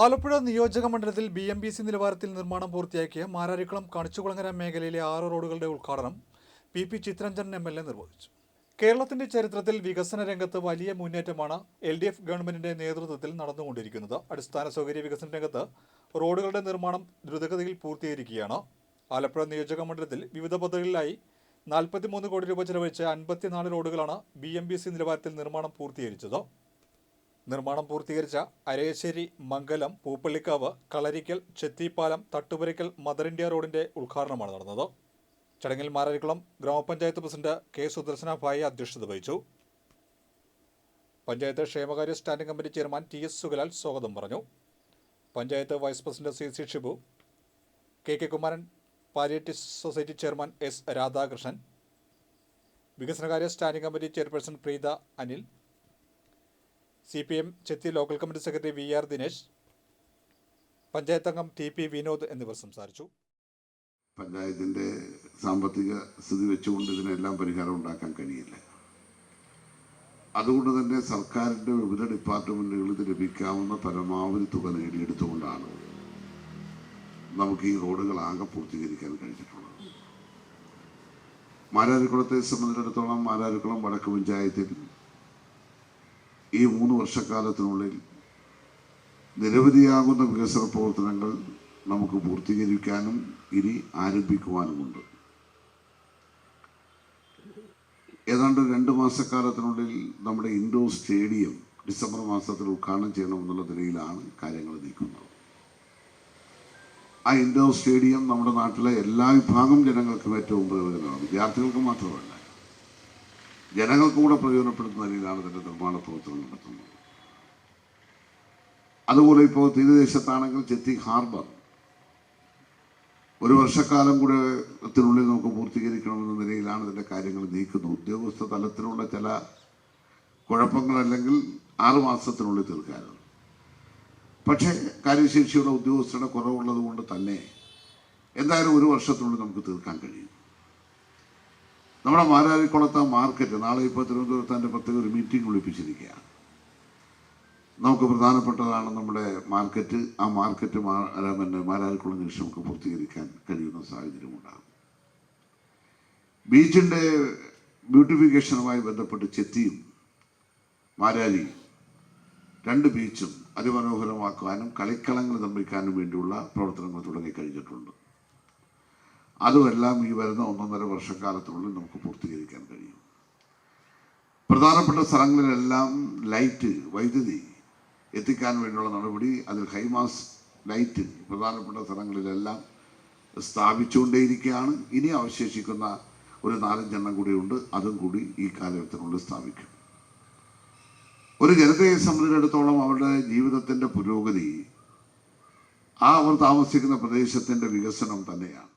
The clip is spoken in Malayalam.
ആലപ്പുഴ നിയോജക മണ്ഡലത്തിൽ ബി എം ബി സി നിലവാരത്തിൽ നിർമ്മാണം പൂർത്തിയാക്കിയ മാരാരിക്കുളം കണിച്ചുകുളങ്ങര മേഖലയിലെ ആറ് റോഡുകളുടെ ഉദ്ഘാടനം P P Chitharanjan M L A നിർവഹിച്ചു. കേരളത്തിന്റെ ചരിത്രത്തിൽ വികസന രംഗത്ത് വലിയ മുന്നേറ്റമാണ് എൽ ഡി എഫ് ഗവൺമെന്റിന്റെ നേതൃത്വത്തിൽ നടന്നുകൊണ്ടിരിക്കുന്നത്. അടിസ്ഥാന സൗകര്യ വികസന രംഗത്ത് റോഡുകളുടെ നിർമ്മാണം ദ്രുതഗതിയിൽ പൂർത്തീകരിക്കുകയാണ്. ആലപ്പുഴ നിയോജക മണ്ഡലത്തിൽ വിവിധ പദ്ധതികളിലായി നാൽപ്പത്തിമൂന്ന് കോടി രൂപ ചെലവഴിച്ച് അൻപത്തിനാല് റോഡുകളാണ് ബി എം ബി സി നിലവാരത്തിൽ നിർമ്മാണം പൂർത്തീകരിച്ചത്. നിർമ്മാണം പൂർത്തീകരിച്ച അരയശ്ശേരി മംഗലം പൂപ്പള്ളിക്കാവ് കളരിക്കൽ ചെത്തിപ്പാലം തട്ടുപുരയ്ക്കൽ മദർ ഇന്ത്യ റോഡിന്റെ ഉദ്ഘാടനമാണ് നടന്നത്. ചടങ്ങിൽ മാരാരിക്കുളം ഗ്രാമപഞ്ചായത്ത് പ്രസിഡന്റ് കെ സുദർശന ഭായി അധ്യക്ഷത വഹിച്ചു. പഞ്ചായത്ത് ക്ഷേമകാര്യ standing committee chairman T S Sugalal സ്വാഗതം പറഞ്ഞു. Panchayat vice president C C Shibu K K Kumaran palliative society chairman S Radhakrishnan വികസനകാര്യ standing committee chairperson Preetha Anil C P M Chethi local committee secretary V R Dinesh panchayat അംഗം ടി പി വിനോദ് എന്നിവർ സംസാരിച്ചു. പഞ്ചായത്തിന്റെ സാമ്പത്തിക സ്ഥിതി വെച്ചുകൊണ്ട് ഇതിനെല്ലാം പരിഹാരം ഉണ്ടാക്കാൻ കഴിയില്ല. അതുകൊണ്ട് തന്നെ സർക്കാരിന്റെ വിവിധ ഡിപ്പാർട്ട്മെന്റുകളിൽ ലഭിക്കാവുന്ന പരമാവധി തുക നേടിയെടുത്തുകൊണ്ടാണ് നമുക്ക് ഈ റോഡുകൾ ആകെ പൂർത്തീകരിക്കാൻ കഴിഞ്ഞിട്ടുള്ളത്. മാരാരിക്കുളത്തെ സംബന്ധിച്ചിടത്തോളം മാരാരിക്കുളം വടക്ക് പഞ്ചായത്തിൽ ഈ മൂന്ന് വർഷക്കാലത്തിനുള്ളിൽ നിരവധിയാകുന്ന വികസന പ്രവർത്തനങ്ങൾ നമുക്ക് പൂർത്തീകരിക്കാനും ഇനി ആരംഭിക്കുവാനുമുണ്ട്. ഏതാണ്ട് രണ്ട് മാസക്കാലത്തിനുള്ളിൽ നമ്മുടെ ഇൻഡോർ സ്റ്റേഡിയം ഡിസംബർ മാസത്തിൽ ഉദ്ഘാടനം ചെയ്യണമെന്നുള്ള നിലയിലാണ് കാര്യങ്ങൾ നീക്കുന്നത്. ആ ഇൻഡോർ സ്റ്റേഡിയം നമ്മുടെ നാട്ടിലെ എല്ലാ വിഭാഗം ജനങ്ങൾക്കും ഏറ്റവും പ്രയോജനമാണ് വിദ്യാർത്ഥികൾക്ക് മാത്രമല്ല ജനങ്ങൾക്ക് കൂടെ പ്രയോജനപ്പെടുത്തുന്ന രീതിയിലാണ് ഇതിന്റെ നിർമ്മാണ പ്രവർത്തനം നടത്തുന്നത്. അതുപോലെ ഇപ്പോൾ തീരദേശത്താണെങ്കിൽ ചെത്തി ഹാർബർ. ഒരു വർഷക്കാലം കൂടെ ത്തിനുള്ളിൽ നമുക്ക് പൂർത്തീകരിക്കണമെന്ന നിലയിലാണ് ഇതിന്റെ കാര്യങ്ങൾ നീക്കുന്നത്. ഉദ്യോഗസ്ഥ തലത്തിലുള്ള ചില കുഴപ്പങ്ങളല്ലെങ്കിൽ ആറ് മാസത്തിനുള്ളിൽ തീർക്കാനാണ്. പക്ഷേ കാര്യശേഷിയുള്ള ഉദ്യോഗസ്ഥരുടെ കുറവുള്ളത് കൊണ്ട് തന്നെ എന്തായാലും ഒരു വർഷത്തിനുള്ളിൽ നമുക്ക് തീർക്കാൻ കഴിയും. നമ്മുടെ മാരാരിക്കുളത്ത് മാർക്കറ്റ് നാളെ ഇപ്പോൾ തിരുവനന്തപുരത്ത് അതിന്റെ പ്രത്യേക ഒരു മീറ്റിംഗ് വിളിപ്പിച്ചിരിക്കുകയാണ്. നമുക്ക് പ്രധാനപ്പെട്ടതാണ് നമ്മുടെ മാർക്കറ്റ്. ആ മാർക്കറ്റ് പിന്നെ മാരാരിക്കുളം ജംഗ്ഷൻ നമുക്ക് പൂർത്തീകരിക്കാൻ കഴിയുന്ന സാഹചര്യമുണ്ടാകും. ബീച്ചിന്റെ ബ്യൂട്ടിഫിക്കേഷനുമായി ബന്ധപ്പെട്ട് ചെത്തിയും മാരാരിയും രണ്ട് ബീച്ചും അതിമനോഹരമാക്കുവാനും കളിക്കളങ്ങൾ നിർമ്മിക്കാനും വേണ്ടിയുള്ള പ്രവർത്തനങ്ങൾ തുടങ്ങിക്കഴിഞ്ഞിട്ടുണ്ട്. അതുമെല്ലാം ഈ വരുന്ന ഒന്നൊന്നര വർഷക്കാലത്തിനുള്ളിൽ നമുക്ക് പൂർത്തീകരിക്കാൻ കഴിയും. പ്രധാനപ്പെട്ട സ്ഥലങ്ങളിലെല്ലാം ലൈറ്റ് വൈദ്യുതി എത്തിക്കാൻ വേണ്ടിയുള്ള നടപടി അതിൽ ഹൈമാസ് ലൈറ്റ് പ്രധാനപ്പെട്ട സ്ഥലങ്ങളിലെല്ലാം സ്ഥാപിച്ചുകൊണ്ടേയിരിക്കുകയാണ്. ഇനി അവശേഷിക്കുന്ന ഒരു നാലഞ്ചെണ്ണം കൂടിയുണ്ട് അതും കൂടി ഈ കാലഘട്ടത്തിനുള്ളിൽ സ്ഥാപിക്കും. ഒരു ജനതയെ സംബന്ധിച്ചിടത്തോളം അവരുടെ ജീവിതത്തിന്റെ പുരോഗതി ആ അവർ താമസിക്കുന്ന പ്രദേശത്തിന്റെ വികസനം തന്നെയാണ്.